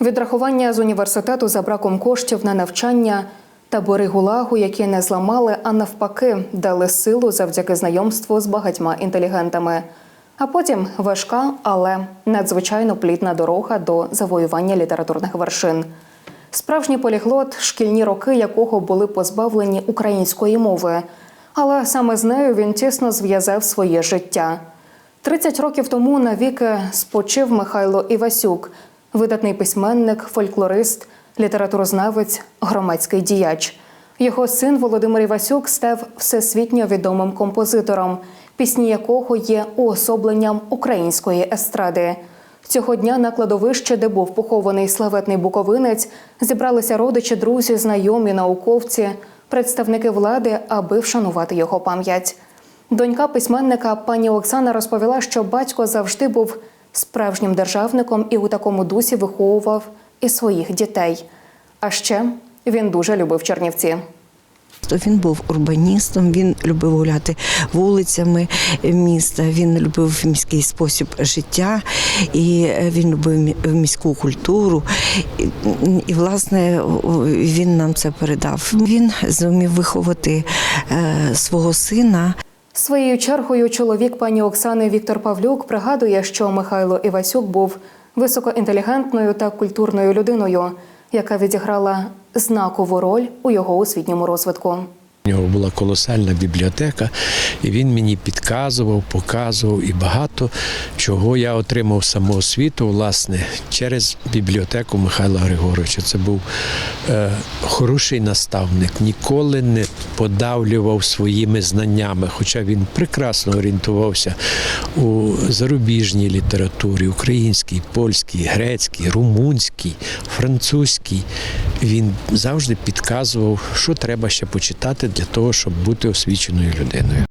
Відрахування з університету за браком коштів на навчання, табори гулагу, які не зламали, а навпаки, дали силу завдяки знайомству з багатьма інтелігентами. А потім важка, але надзвичайно плідна дорога до завоювання літературних вершин. Справжній поліглот, шкільні роки якого були позбавлені української мови. Але саме з нею він тісно зв'язав своє життя. 30 років тому навіки спочив Михайло Івасюк, видатний письменник, фольклорист, літературознавець, громадський діяч. Його син Володимир Івасюк став всесвітньо відомим композитором, пісні якого є уособленням української естради. Цього дня на кладовище, де був похований славетний буковинець, зібралися родичі, друзі, знайомі, науковці, представники влади, аби вшанувати його пам'ять. Донька письменника пані Оксана розповіла, що батько завжди був справжнім державником і у такому дусі виховував і своїх дітей. А ще він дуже любив Чернівці. Він був урбаністом, він любив гуляти вулицями міста, він любив міський спосіб життя, і е, він любив міську культуру. І, і власне він нам це передав. Він зумів виховати е, свого сина. Своєю чергою чоловік пані Оксани Віктор Павлюк пригадує, що Михайло Івасюк був високоінтелігентною та культурною людиною, яка відіграла знакову роль у його освітньому розвитку. Нього була колосальна бібліотека, і він мені підказував, показував і багато чого я отримав самоосвіту, власне, через бібліотеку Михайла Григоровича. Це був е, хороший наставник, ніколи не подавлював своїми знаннями, хоча він прекрасно орієнтувався у зарубіжній літературі, українській, польській, грецькій, румунській, французькій. Він завжди підказував, що треба ще почитати для того, щоб бути освіченою людиною.